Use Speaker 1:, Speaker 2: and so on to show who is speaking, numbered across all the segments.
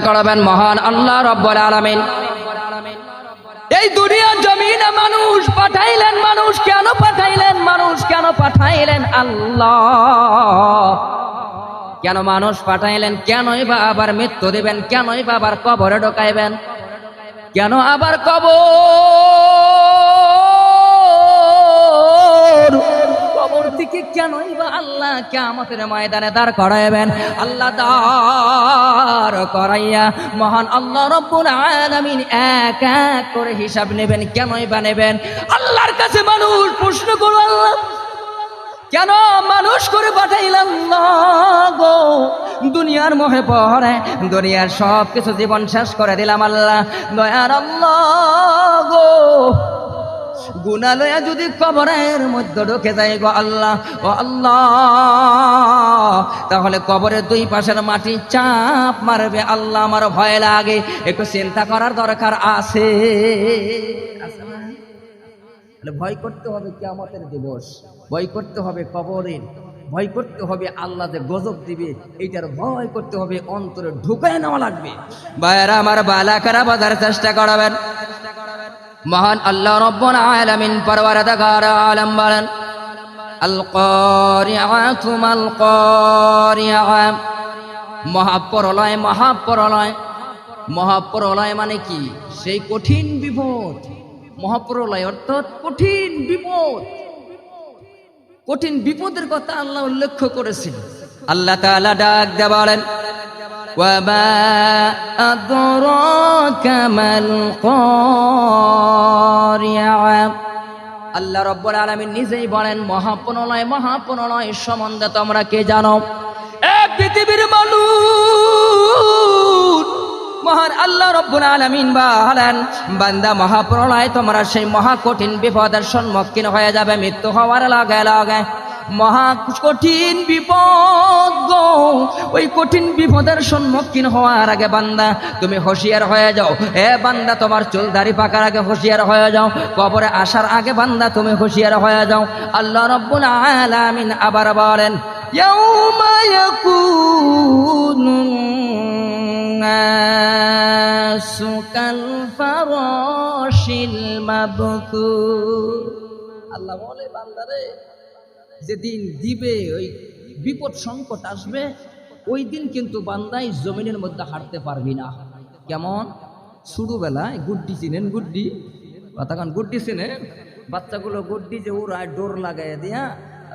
Speaker 1: করাবেন মহান আল্লাহ রব্বুল আলামিন। এই দুনিয়ার জমিনে মানুষ পাঠাইলেন মানুষ, কেন পাঠাইলেন মানুষ, কেন পাঠাইলেন আল্লাহ? কেন মানুষ পাঠাইলেন, কেনই বা আবার মৃত্যু দিবেন, কেনই বা আবার কবরে ঢোকাইবেন? কেন আবার কবর? থেকে কেনই বা আল্লাহ কেমতের ময়দানে দাঁড় করাইবেন? আল্লাহ দাঁড় করাইয়া মহান আল্লাহ রব্বুল আলামিন এক এক করে হিসাব নেবেন কেনই বা নেবেন? আল্লাহর কাছে মানুষ প্রশ্ন করো, আল্লাহ, কেন মানুষ করে পাঠাইলাম গো? দুনিয়ার মোহে পরে দুনিয়ার সব কিছু জীবন শেষ করে দিলাম আল্লাহ। দয়ার আল্লাহ গো। গুনালয়া যদি কবরের মধ্যে ঢুকে যায় গো আল্লাহ ও আল্লাহ, তাহলে কবরের দুই পাশের মাটি চাপ মারবে আল্লাহ, আমার ভয় লাগে। একটু চিন্তা করার দরকার আছে। আছে না? তাহলে ভয় করতে হবে কিয়ামতের দিবস। ভয় করতে হবে কবরের ভয় করতে হবে আল্লাহ যে গজব দিবে, এইটার ভয় করতে হবে, অন্তরে ঢুকায় নেওয়া লাগবে। ভাইয়েরা, আমার বালাকারা বাজার চেষ্টা করাবেন। মহান আল্লাহ রব্বুল আলামিন পরওয়ারদিগার আলম বলেন আল কারিআতু মাল কারিআ মহাপরলয় মহাপরলয়। মহাপরলয় মানে কি? সেই কঠিন বিপদ। মহাপ্রলয় অর্থাৎ কঠিন বিপদ। কঠিন বিপদের কথা আল্লাহ উল্লেখ করেছেন। আল্লাহ তাআলা ডাক দিয়ে বলেন وما أدراك ما القارعة আল্লাহ রব্বুল আলামিন নিজেই বলেন মহাপ্রলয় মহাপ্রলয় সম্বন্ধে তোমরা কে জানো এক পৃথিবীর মানুষ মহান আল্লাহ রব্বুল আলামিন বলেন বান্দা মহাপ্রলয় তোমরা সেই মহা কঠিন বিপদের সম্মুখীন হয়ে যাবে মৃত্যু হওয়ার লগে লগে মহা কঠিন বিপদ গো ওই কঠিন বিপদের সম্মুখীন হওয়ার আগে বান্দা তুমি হুঁশিয়ার হয়ে যাও এ বান্দা তোমার চুল দাড়ি পাকার আগে হুঁশিয়ার হয়ে যাও কবরে আসার আগে বান্দা তুমি হুঁশিয়ার হয়ে যাও আল্লাহ রব্বুল আলামিন আবার বলেন ইয়াউমা ইয়াকুনু الناس كالفراش المبثوث আল্লাহ বলে বান্দারে যেদিন দিবে ওই বিপদ সংকট আসবে, ওই দিন কিন্তু বান্দাই জমিনের মধ্যে হাঁটতে পারবি না। কেমন? ছোটবেলায় গুড্ডি চিনেন, গুড্ডি? তখন গুড্ডি চিনেন? বাচ্চাগুলো গুড্ডি যে উড়ায় ডোর লাগাই দিয়া,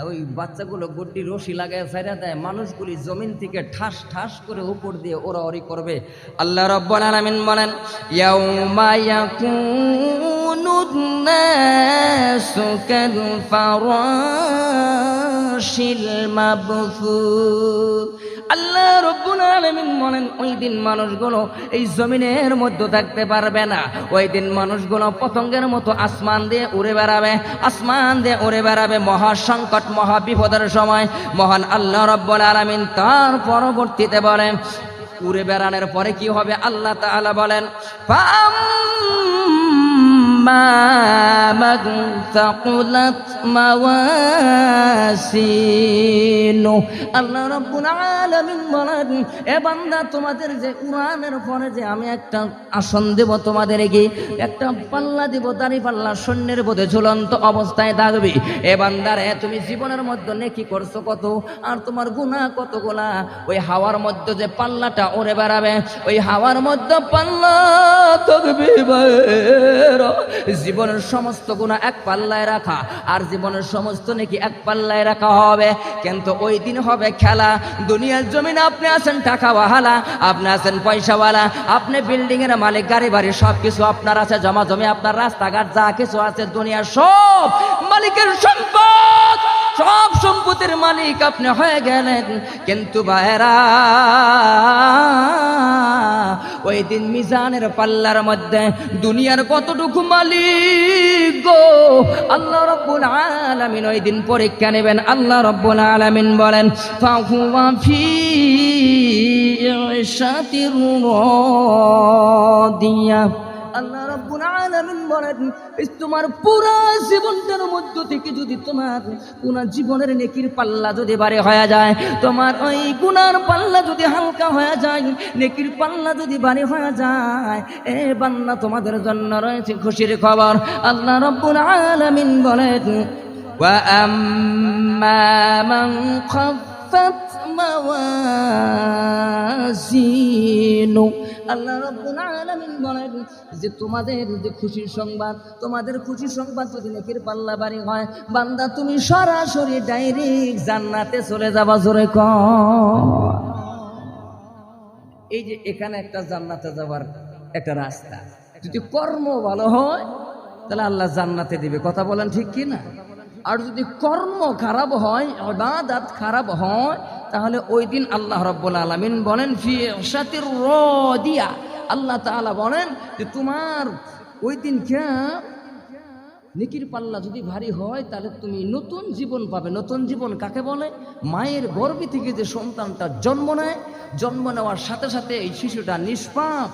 Speaker 1: ওই বাচ্চাগুলো গুড্ডি রশি লাগায় ছেড়ে দেয়, মানুষগুলি জমিন থেকে ঠাস ঠাস করে উপর দিয়ে ওরা ওরি করবে। আল্লাহ রব্বুল আলামিন বলেন, ইয়াউমা ইয়াকুনু الناس كالفراش المبثوث আল্লাহ রব্বুল আলামিন বলেন ওই দিন মানুষগুলো এই জমিনের মধ্যে থাকতে পারবে না ওই দিন মানুষগুলো পতঙ্গের মতো আসমান দিয়ে উড়ে বেড়াবে আসমান দিয়ে উড়ে বেড়াবে মহা সংকট মহা বিপদের সময় মহান আল্লাহ রব্বুল আলামিন তার পরবর্তীতে বলেন উড়ে বেড়ানোর পরে কি হবে আল্লাহ তাআলা বলেন من ثقلت موازينه আল্লাহ রব্বুল আলামিন বলেন এ বান্দা তোমাদের যে উড়ানের পরে যে আমি একটা আসন দেব তোমাদের গিয়ে একটা পাল্লা দিব দাড়ি পাল্লা সৈন্যের বোধে ঝুলন্ত অবস্থায় থাকবে এ বান্দারে তুমি জীবনের মধ্যে নেকি করছো কত আর তোমার গুনাহ কতগুলা ওই হাওয়ার মধ্যে যে পাল্লাটা ওরে বেড়াবে ওই হাওয়ার মধ্যে পাল্লা থাকবে বাইরা। জীবনের সমস্ত গুণা এক পাল্লায় রাখা, আর জীবনের সমস্ত নাকি এক পাল্লায় রাখা হবে। কিন্তু ওই দিন হবে খেলা। দুনিয়ার জমিনে আপনি আছেন টাকা টাকাওয়ালা, আপনি আছেন পয়সাওয়ালা, আপনি বিল্ডিং এর মালিক, গাড়ি বাড়ি সব কিছু আপনার আছে জমা জমি আপনার, রাস্তাঘাট, যা কিছু আছে, দুনিয়ার সব মালিকের সম্পদ, সব সম্পত্তির মালিক আপনি হয়ে গেলেন। কিন্তু ভাইরা ওই দিন মিজানের পাল্লার মধ্যে দুনিয়ার কতটুকু মালিক গো? আল্লাহ রব্বুল আলামিন ওই দিন পরীক্ষা নেবেন। আল্লাহ রব্বুল আলামিন বলেন, ফাহুয়া ফি ইশাতির রাদিয়া। আলামিন বলেন এই তোমার পুরা জীবনটার মধ্য থেকে যদি তোমার পুরা জীবনের নেকির পাল্লা যদি বাড়ি হয়ে যায় তোমার ওই গুনার পাল্লা যদি হালকা হয়ে যায় নেকির পাল্লা যদি বাড়ি হয়ে যায় এ বান্না তোমাদের জন্য রয়েছে খুশির খবর আল্লাহ রব্বুল আলামিন বলেন وأما من خفت মাওয়াজিনু আল্লাহ রব্বুল আলামিন বলেন যে তোমাদের যে খুশির সংবাদ, তোমাদের খুশির সংবাদ যদি নেকির পাল্লা বাড়ি হয়, বান্দা তুমি সরাসরি ডাইরেক্ট জান্নাতে চলে যাবা জোরে ক এই যে এখানে একটা জান্নাতে যাওয়ার একটা রাস্তা। যদি কর্ম ভালো হয়, তাহলে আল্লাহ জান্নাতে দিবে। কথা বলেন ঠিক কি না আর যদি কর্ম খারাপ হয়, ইবাদত খারাপ হয়, তাহলে ওই দিন আল্লাহ রব্বুল আলামিন বলেন ইশাতির রাদিয়া। আল্লাহ তাআলা বলেন যে, তোমার ওই দিন কে নিকির পাল্লা যদি ভারী হয়, তাহলে তুমি নতুন জীবন পাবে। নতুন জীবন কাকে বলে? মায়ের গর্ভে থেকে যে সন্তানটা জন্ম নেয়, জন্ম নেওয়ার সাথে সাথে এই শিশুটা নিষ্পাপ।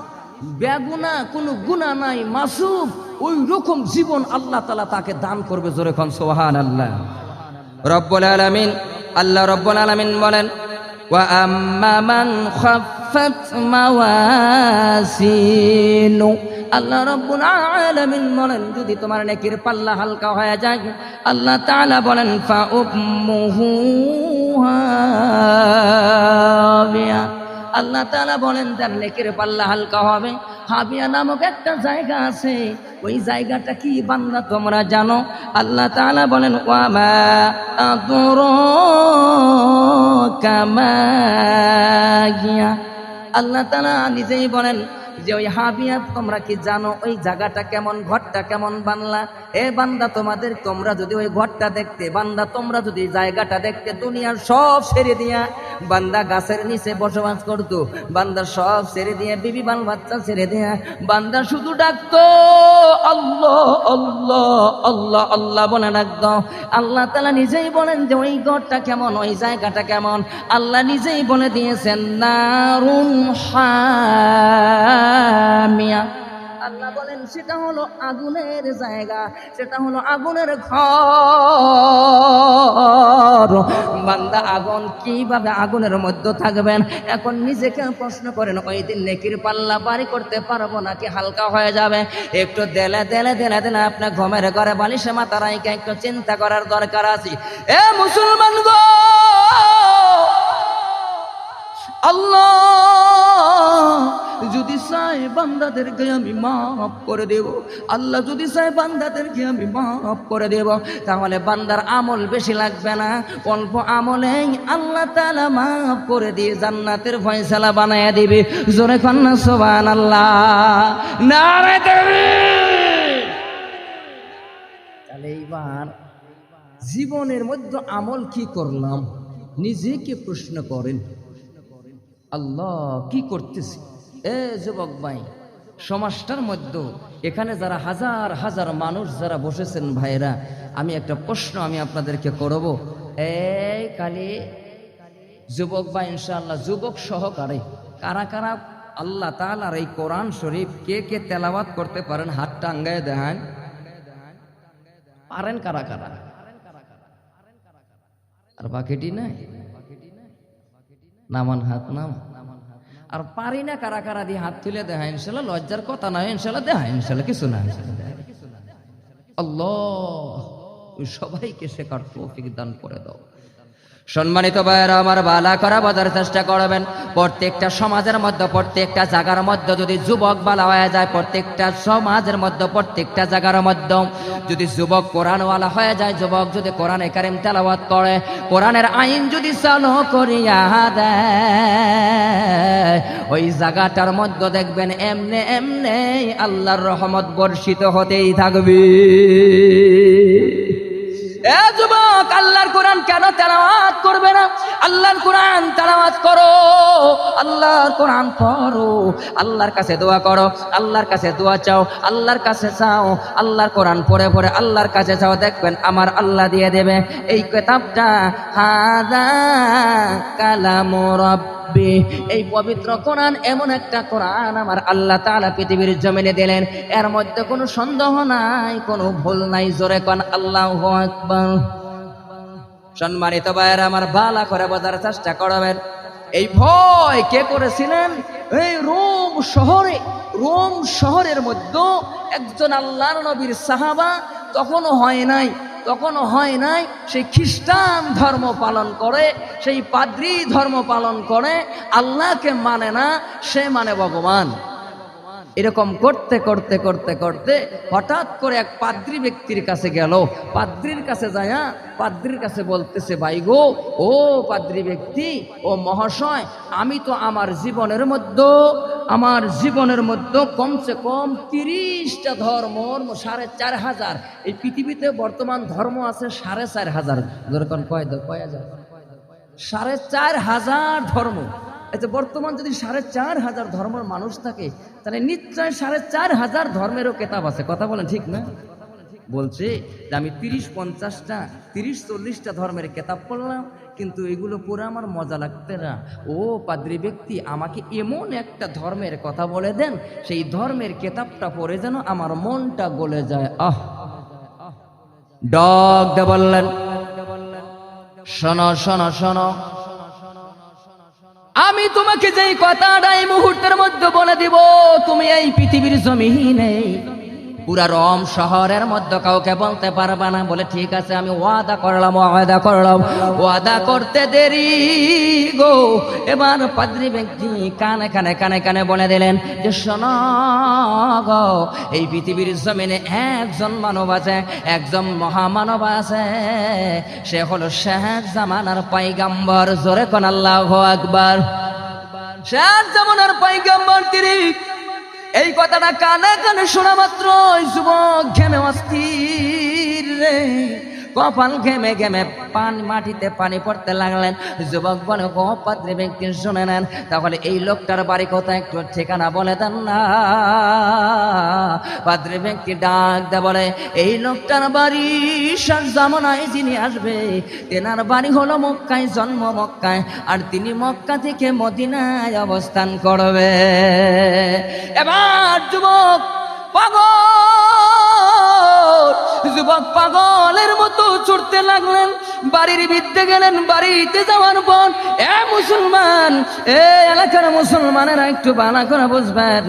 Speaker 1: বেগুনা, কোনো গুণা নাই, মাসুম। ওই রকম জীবন আল্লাহ তালা তাকে দান করবে জোরে খান সোহান আল্লাহ রব্বুল আলামিন, আল্লাহ রব্বুল আলামিন বলেন আল্লাহ রব্বুল আলামিন বলেন, যদি তোমার নেকির পাল্লা হালকা হয়ে যায়, আল্লাহ তাআলা বলেন ফা উম্মুহু হাবিয়া। আল্লাহ তালা বলেন, তার লেকের পাল্লা হালকা হবে। হাবিয়া নামক একটা জায়গা আছে। ওই জায়গাটা কি বান্দা তোমরা জানো? আল্লাহ তালা বলেন, ওয়ামা আদরাকা গিয়া আল্লাহ তালা নিজেই বলেন যে ওই হাবিয়া তোমরা কি জানো ওই জায়গাটা কেমন, ঘরটা কেমন বানলা এ বান্দা, তোমাদের, তোমরা যদি ওই ঘরটা দেখতে, বান্দা, তোমরা যদি জায়গাটা দেখতে, দুনিয়ার সব সেরে দিয়া বান্দা গাছের নিচে বসবাস করতো, বান্দা সব ছেড়ে দিয়ে বিবি বাল বাচ্চা ছেড়ে দিয়া বান্দা শুধু ডাকতো, আল্লাহ আল্লাহ আল্লাহ আল্লাহ বলে ডাকতো। আল্লাহ তালা নিজেই বলেন যে ওই ঘরটা কেমন, ওই জায়গাটা কেমন। আল্লাহ নিজেই বলে দিয়েছেন, নারুন হামিয়া আল্লাহ বলেন, সেটা হলো আগুনের জায়গা, সেটা হলো আগুনের ঘর। বান্দা আগুন কীভাবে আগুনের মধ্যে থাকবেন? এখন নিজেকে প্রশ্ন করেন, ওই দিন নেকির পাল্লা বাড়ি করতে পারব নাকি হালকা হয়ে যাবে? একটু দেলে দেলে দেলে দেলে আপনার ঘুমের ঘরে বালিশে মাথা রাইকে একটু চিন্তা করার দরকার আছে। এ মুসলমান গো! আল্লাহ! যদি চাই বান্দাদেরকে আমি মাফ করে দেব, আল্লাহ যদি চাই বান্দাদেরকে আমি মাফ করে দেব, তাহলে বান্দার আমল বেশি লাগবে না। অল্প আমলেই আল্লাহ তালা মাফ করে দিয়ে জান্নাতের ফয়সালা বানায় দিবে। জোরে কন্যা সোবান আল্লাহ নারে তাহলে এইবার জীবনের মধ্যে আমল কি করলাম? নিজেকে প্রশ্ন করেন, আল্লাহ কি করতেছি? এ যুবক ভাই, সমাজটার মধ্যে এখানে যারা হাজার হাজার মানুষ যারা বসেছেন ভাইরা আমি একটা প্রশ্ন আমি আপনাদেরকে করব। এই কালি যুবক ভাই, ইনশাআল্লাহ যুবক সহকারে, কারা কারা আল্লাহ তাআলার এই কোরআন শরীফ কে কে তেলাওয়াত করতে পারেন হাত টাঙ্গায় দেখান। পারেন কারা কারা? আর বাকিটি নাই? নামান হাত নাম। আর পারি না কারা কারা দিয়ে হাত তুলে দেখা ইনশাল্লাহ লজ্জার কথা নয়, ইনশাল্লাহ দেখা ইনশাল্লাহ কিছু না। আল্লাহ সবাইকে শেখার তৌফিক দান করে দাও সম্মানিত ভাইয়েরা, আমার বালা করা বোঝার চেষ্টা করবেন। প্রত্যেকটা সমাজের মধ্যে, প্রত্যেকটা জায়গার মধ্যে যদি যুবক বালা হয়ে যায়, প্রত্যেকটা সমাজের মধ্যে, প্রত্যেকটা জায়গার মধ্যে যদি যুবক কোরআনওয়ালা হয়ে যায়, যুবক যদি কোরআনে কারিম তেলাওয়াত করে, কোরআনের আইন যদি চালু করিয়া দেয়, ওই জায়গাটার মধ্যে দেখবেন এমনে এমনে আল্লাহর রহমত বর্ষিত হতেই থাকবে। এ যুবক, আল্লাহর কোরআন কেন তেলাওয়াত করবে না? আল্লাহর কোরআন তেলাওয়াত করো, আল্লাহর কোরআন পড়ো, আল্লাহর কাছে দোয়া করো, আল্লাহর কাছে দোয়া চাও, আল্লাহর কাছে চাও, আল্লাহর কোরআন পড়ে পড়ে আল্লাহর কাছে চাও, দেখবেন আমার আল্লাহ দিয়ে দেবে। এই কিতাবটা, হাদা কালাম রব্বি এই পবিত্র কোরআন এমন একটা কোরআন আমার আল্লাহ তাআলা পৃথিবীর জমিনে দিলেন। এর মধ্যে কোনো সন্দেহ নাই, কোনো ভুল নাই। জোরে কোন, আল্লাহু আকবার। সম্মানিত ভাইয়ের, আমার বালা করে বোঝার চেষ্টা করবেন। এই ভয় কে করেছিলেন? এই রোম শহরে, রোম শহরের মধ্যে একজন আল্লাহর নবীর সাহাবা তখনও হয় নাই। তখনও হয় নাই সেই খ্রিস্টান ধর্ম পালন করে, সেই পাদ্রী ধর্ম পালন করে, আল্লাহকে মানে না, সে মানে ভগবান। এরকম করতে করতে করতে করতে হঠাৎ করে এক পাদ্রী ব্যক্তির কাছে গেল। পাদ্রির কাছে যায়া পাদ্রির কাছে বলতেছে, ভাই গো, ও পাদ্রী ব্যক্তি, ও মহাশয়, আমি তো আমার জীবনের মধ্যে, আমার জীবনের মধ্যে কমসে কম তিরিশটা ধর্ম সাড়ে চার হাজার। এই পৃথিবীতে বর্তমান ধর্ম আছে সাড়ে চার হাজার। যেরকম কয় কয় হাজার? সাড়ে চার হাজার ধর্ম। আচ্ছা বর্তমান যদি সাড়ে চার হাজার ধর্মের মানুষ থাকে, তাহলে নিশ্চয় সাড়ে চার হাজার ধর্মেরও কেতাব আছে। কথা বলেন ঠিক না? বলছে যে আমি তিরিশ পঞ্চাশটা, তিরিশ চল্লিশটা ধর্মের কেতাব পড়লাম, কিন্তু এগুলো পড়ে আমার মজা লাগতে না। ও পাদ্রী ব্যক্তি, আমাকে এমন একটা ধর্মের কথা বলে দেন, সেই ধর্মের কেতাবটা পড়ে যেন আমার মনটা গলে যায়। আহ! ডগ দে বললেন। শোনো শোনো শোনো। আমি তোমাকে যেই কথাটা এই মুহূর্তের মধ্যে বলে দিব তুমি এই পৃথিবীর জমিনে পুরা রম শহরের মধ্যে কাউকে বলতে পারবা না, বলে, ঠিক আছে, আমি ওয়াদা করলাম ওয়াদা করলাম, ওয়াদা করতে দেরি গো। এবার পাদ্রী ব্যক্তি কানে কানে কানে কানে বলে দিলেন, যে শোন গো, এই পৃথিবীর জমিনে একজন মানব আছে, একজন মহামানব আছে। সে হলো শেখ জামানার পাইগাম্বর জোরে কোন আল্লাহ আকবার। শেখ জামানার পাইগাম্বর তিনি এই কথাটা কানে কানে শোনা মাত্র যুবক ঘেমে অস্থির কপাল ঘেমে ঘেমে পান মাটিতে পানি পড়তে লাগলেন। যুবক বলে, গো পাত্রী ব্যক্তি, শুনে নেন। তাহলে এই লোকটার বাড়ি কোথায়? একটু ঠিকানা বলে দেন না। পাত্রী ব্যক্তি ডাক দে বলে, এই লোকটার বাড়ি শেষ জামানায় যিনি আসবে, তেনার বাড়ি হলো মক্কায়, জন্ম মক্কায়, আর তিনি মক্কা থেকে মদিনায় অবস্থান করবে। এবার যুবক পাগল যুবক পাগলের মতো ছুটতে লাগলেন। বাড়ির বিদ্যে গেলেন, বাড়িতে যাওয়ার পর, এ মুসলমান, এ এলাকার মুসলমানেরা একটু বানা করে বুঝবেন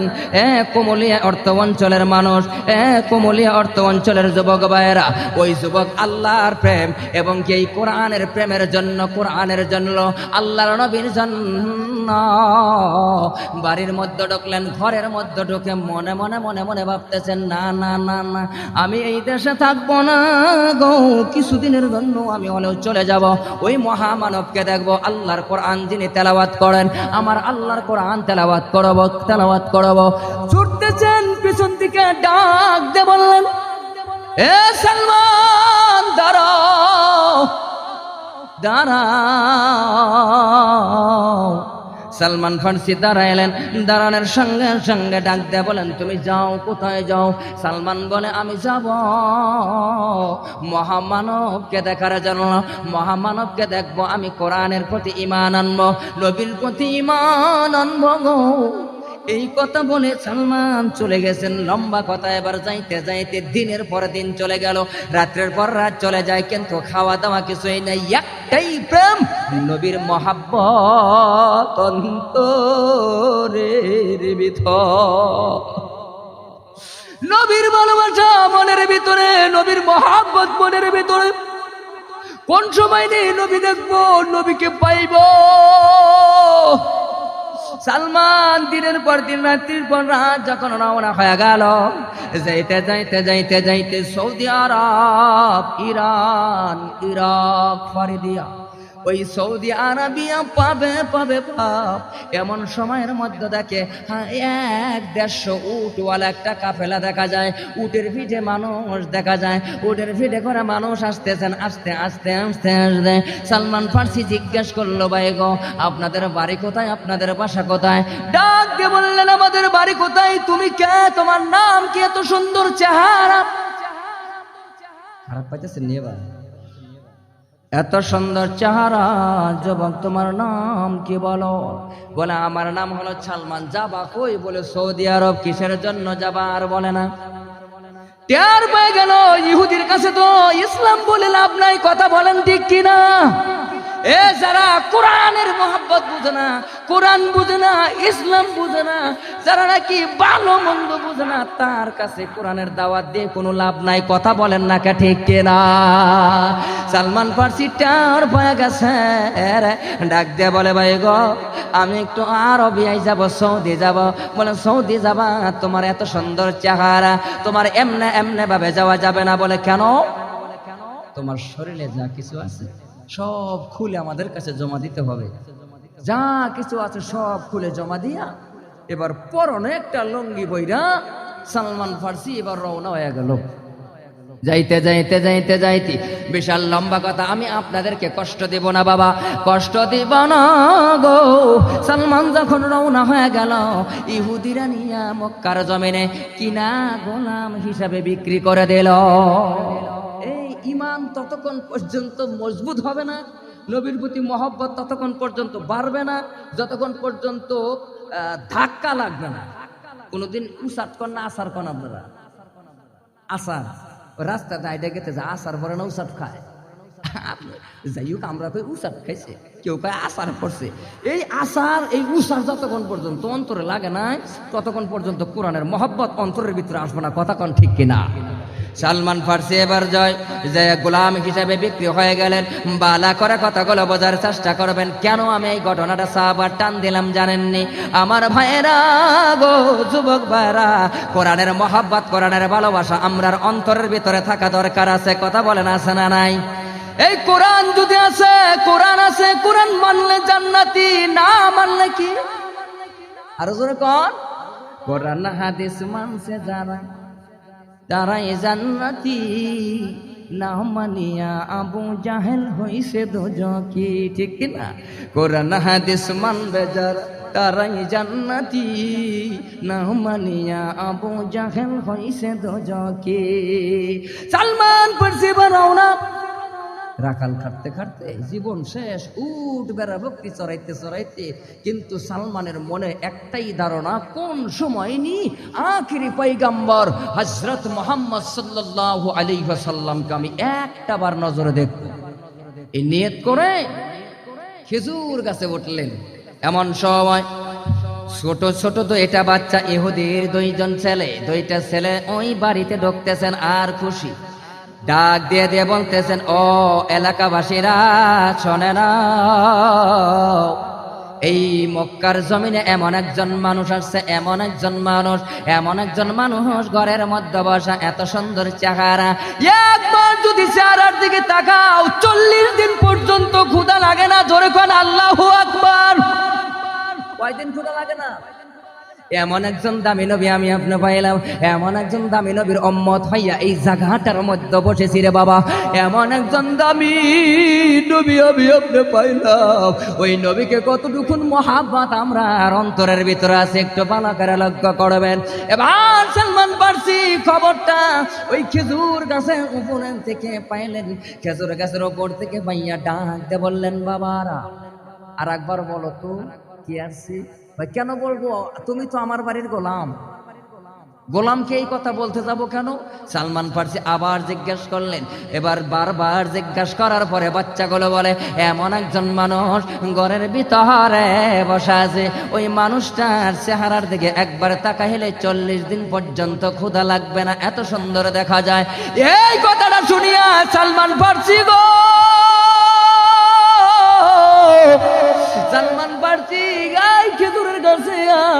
Speaker 1: এ কোমলিয়া অর্থ অঞ্চলের মানুষ, এ কোমলিয়া অর্থ অঞ্চলের যুবক ভাইয়েরা, ওই যুবক আল্লাহর প্রেম এবং এই কোরআনের প্রেমের জন্য, কোরআনের জন্য, আল্লাহর নবীর জন্য। বাড়ির মধ্যে ঢুকলেন, ঘরের মধ্যে ঢুকে মনে মনে মনে মনে ভাবতেছেন, না না না না, আমি এই দেশে থাকব না গো। কিছুদিনের জন্য আমি হলেও চলে যাব। ওই মহামানবকে দেখব আল্লাহর কোরআন যিনি তেলাওয়াত করেন। আমার আল্লাহর কোরআন তেলাওয়াত করব তেলাওয়াত করব। ছুটতেছেন, পিছন দিকে ডাক দে বললেন, এ সালমান, দাঁড়াও দাঁড়াও। সালমান ফার্সি দাঁড়াইলেন দাঁড়ানোর সঙ্গে সঙ্গে ডাক দে বলেন, তুমি যাও, কোথায় যাও? সালমান বলে, আমি যাব মহামানবকে দেখার জন্য। মহামানবকে দেখব, আমি কোরআনের প্রতি ইমান আনব, নবীর প্রতি ইমান আনব গো। এই কথা বলে সালমান চলে গেছেন। লম্বা কথা এবার যাইতে যাইতে দিনের পর দিন চলে গেল। রাত্রের পর রাত চলে যায়, কিন্তু খাওয়া দাওয়া কিছুই নাই। একটাই প্রেম, নবীর মহাব্বত অন্তরের নবীর ভালোবাসা মনের ভিতরে, নবীর মহাব্বত মনের ভিতরে। কোন সময় নেই নবী দেখব, নবীকে পাইব। সালমান দিনের পর দিন, রাত্রির পর রাত যখন রওনা হয়ে গেল, যাইতে যাইতে যাইতে যাইতে সৌদি আরব, ইরান, ইরাক, ফারিদিয়া ওই সৌদি আরবিয়া পাবে পাবে পাপ এমন সময়ের মধ্যে দেখে এক দেড়শো উটওয়ালা একটা কাফেলা দেখা যায়। উটের পিঠে মানুষ দেখা যায়। উটের পিঠে করে মানুষ আসতেছেন, আস্তে আস্তে আস্তে, আসতে। সালমান ফার্সি জিজ্ঞেস করল, ভাই গো, আপনাদের বাড়ি কোথায়? আপনাদের বাসা কোথায়? ডাক দিয়ে বললেন, আমাদের বাড়ি কোথায়? তুমি কে? তোমার নাম কি? এত সুন্দর চেহারা। খারাপ পাইতেছেন নিয়ে এত সুন্দর চেহারা, যুবক, তোমার নাম কি বলো? বলে, আমার নাম হলো সালমান, যাবা কই? বলে, সৌদি আরব, কিসের জন্য যাবা আর বলে না। টের পেয়ে গেল, ইহুদির কাছে তো ইসলাম বলে লাভ নাই, কথা বলেন ঠিক কিনা? এ যারা কোরআনের মোহাব্বত বুঝে না, কোরআন বুঝে না, ইসলাম বুঝে না, যারা নাকি ভালো মন্দ বুঝে না, তার কাছে কোরআনের দাওয়াত দিয়ে কোনো লাভ নাই। কথা বলেন না কে ঠিক কিনা সালমান ফার্সি টার পায়ে গেছে। ডাক দিয়ে বলে, ভাই গো, আমি একটু আরবিয়ায় যাব, সৌদি যাব। বলে, সৌদি যাবা? তোমার এত সুন্দর চেহারা, তোমার এমনে এমনে ভাবে যাওয়া যাবে না। বলে, কেন? তোমার শরীরে যা কিছু আছে সব খুলে আমাদের কাছে জমা দিতে হবে। যা কিছু আছে সব খুলে জমা দিয়া এবার পরনে একটা লঙ্গি বইরা সালমান ফার্সি এবার রওনা হয়ে গেল। যাইতে যাইতে যাইতে যাইতে। বিশাল লম্বা কথা, আমি আপনাদেরকে কষ্ট দেব না বাবা, কষ্ট দিব না গো। সালমান যখন রওনা হয়ে গেল, ইহুদিরা নিয়া মক্কার জমিনে কিনা গোলাম হিসাবে বিক্রি করে দিল। ততক্ষণ পর্যন্ত মজবুত হবে না, নবীর প্রতি মহব্বত ততক্ষণ পর্যন্ত বাড়বে না, যতক্ষণ পর্যন্ত ধাক্কা লাগবে না। কোনোদিন উসাট কর না, আসার কন আপনারা। আসার রাস্তা দাইডে গেতে যা আসার পরে না উসাট খায়। যাই হোক, আমরা কই উসাট খাইছে, কেউ কয় আসার পড়ছে। এই আসার, এই উসার যতক্ষণ পর্যন্ত অন্তরে লাগে নাই, ততক্ষণ পর্যন্ত কোরআনের মহব্বত অন্তরের ভিতরে আসবে না, কথা কোন ঠিক কিনা? সালমান ফার্সি এবার জয়, যে গোলাম হিসাবে বিক্রি হয়ে গেলেন। বালা করে কথাগুলো বোঝার চেষ্টা করবেন, কেন আমি এই ঘটনাটা সাবার টান দিলাম জানেননি? আমার ভাইয়েরা গো, যুবক ভাইরা কোরআনের মহাব্বত, কোরআনের ভালোবাসা আমরার অন্তরের ভিতরে থাকা দরকার আছে, কথা বলেন আছে না নাই? এই কোরআন যদি আছে, কোরআন আছে, কোরআন মানলে জান্নাতি, না মানলে কি? আরও জোরে কন। কোরআন হাদিস মানছে যারা। তারাই জান্নাতি। না মানিয়া আবু জাহেল হইছে দোজকি ঠিক না? কোরআন, হাদিস মানবে যারা, তারাই জান্নাতি। না মানিয়া আবু জাহেল হইছে দোজকি সালমান পড়ছে রওনা রাখাল খাটতে খাটতে জীবন শেষ, উঠ, বেড়া ভক্তি চড়াইতে চড়াইতে কিন্তু সালমানের মনে একটাই ধারণা, কোন সময় নি আখিরি পৈগাম্বর হজরত মোহাম্মদ সাল্লাল্লাহু আলাইহি ওয়াসাল্লামকে আমি একটা বার নজরে দেখব। এই নিয়ত করে খেজুর গাছে উঠলেন এমন সময় ছোট ছোট তো এটা বাচ্চা ইহুদির দুইজন ছেলে, দুইটা ছেলে ওই বাড়িতে ঢুকতেছেন আর খুশি। ডাক দিয়ে দিয়ে বলতেছেন, ও এলাকাবাসীরা, শোনে না। এই মক্কার জমিনে এমন একজন মানুষ আসছে, এমন একজন মানুষ, এমন একজন মানুষ ঘরের মধ্যে বসা, এত সুন্দর চেহারা। একবার যদি চেহারার দিকে তাকাও, চল্লিশ দিন পর্যন্ত ক্ষুদা লাগে না, জোরে কোন, আল্লাহ আকবার। কয়দিন ক্ষুদা লাগে না? এমন একজন দামি নবী আমি আপনি পাইলাম এমন একজন দামি নবীর অম্মত হইয়া এই জায়গাটার মধ্যে বসেছি রে বাবা। এমন একজন দামি নবী আমি আপনি পাইলাম ওই নবীকে কতটুকুন মহাব্বত আমরা আর অন্তরের ভিতরে আছে, একটু ভালো লক্ষ্য করবেন। এবার সালমান পারছি খবরটা ওই খেজুর গাছের উপরে থেকে পাইলেন। খেজুর গাছের উপর থেকে পাইয়া ডাকতে বললেন, বাবারা আর একবার বলো তো, কি আসছি ভাই, কেন বলব? তুমি তো আমার বাড়ির গোলাম। গোলামকে এই কথা বলতে যাব কেন? সালমান ফার্সি আবার জিজ্ঞেস করলেন, এবার বারবার জিজ্ঞেস করার পরে বাচ্চাগুলো বলে, এমন একজন মানুষ ঘরের ভিতরে বসা আছে। ওই মানুষটার চেহারার দিকে একবার তাকাইলে চল্লিশ দিন পর্যন্ত ক্ষুধা লাগবে না। এত সুন্দর দেখা যায়। এই কথাটা শুনিয়া সালমান ফার্সি গো! সালমান খেজুরের গাছে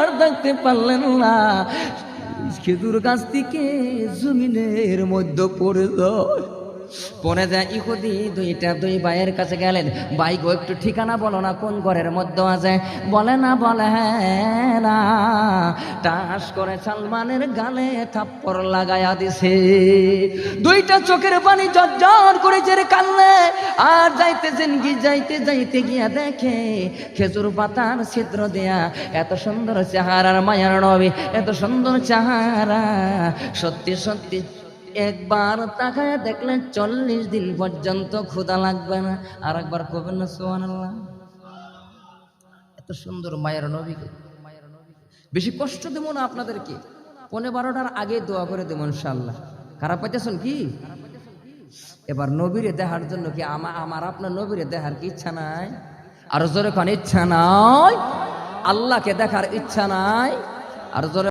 Speaker 1: আর দেখতে পারলেন না। খেজুর গাছ থেকে জমিনের মধ্যে পড়ে যায় পরে যায় ইহুদি দুইটা দুই ভাইয়ের কাছে গেলেন, ভাই গো, একটু ঠিকানা বলো না, কোন ঘরের মধ্যে আছে? বলে না বলে না, টাস করে সালমানের গালে থাপ্পড় লাগায়া দিছে। দুইটা চোখের পানি জর্জর করে জেরে কানলে আর যাইতেছেন কি যাইতে যাইতে গিয়া দেখে খেজুর পাতার ছিদ্র দেয়া এত সুন্দর চেহারার মায়ার নবী, এত সুন্দর চেহারা, সত্যি সত্যি একবার তাকায় দেখলেন চল্লিশ দিন পর্যন্ত ক্ষুধা লাগবে না। আর একবার কবেন না সোহান এত সুন্দর মায়ের নবীকে বেশি কষ্ট দেবো না আপনাদেরকে। পনেরো বারোটার আগে দোয়া করে দেবো ইনশাল্লাহ খারাপ পাইতেছেন কি? এবার নবীরে দেখার জন্য কি আমার আমার আপনার নবীরে দেখার কি ইচ্ছা নাই? আর জোরে ইচ্ছা নাই? আল্লাহকে দেখার ইচ্ছা নাই? আর জোরে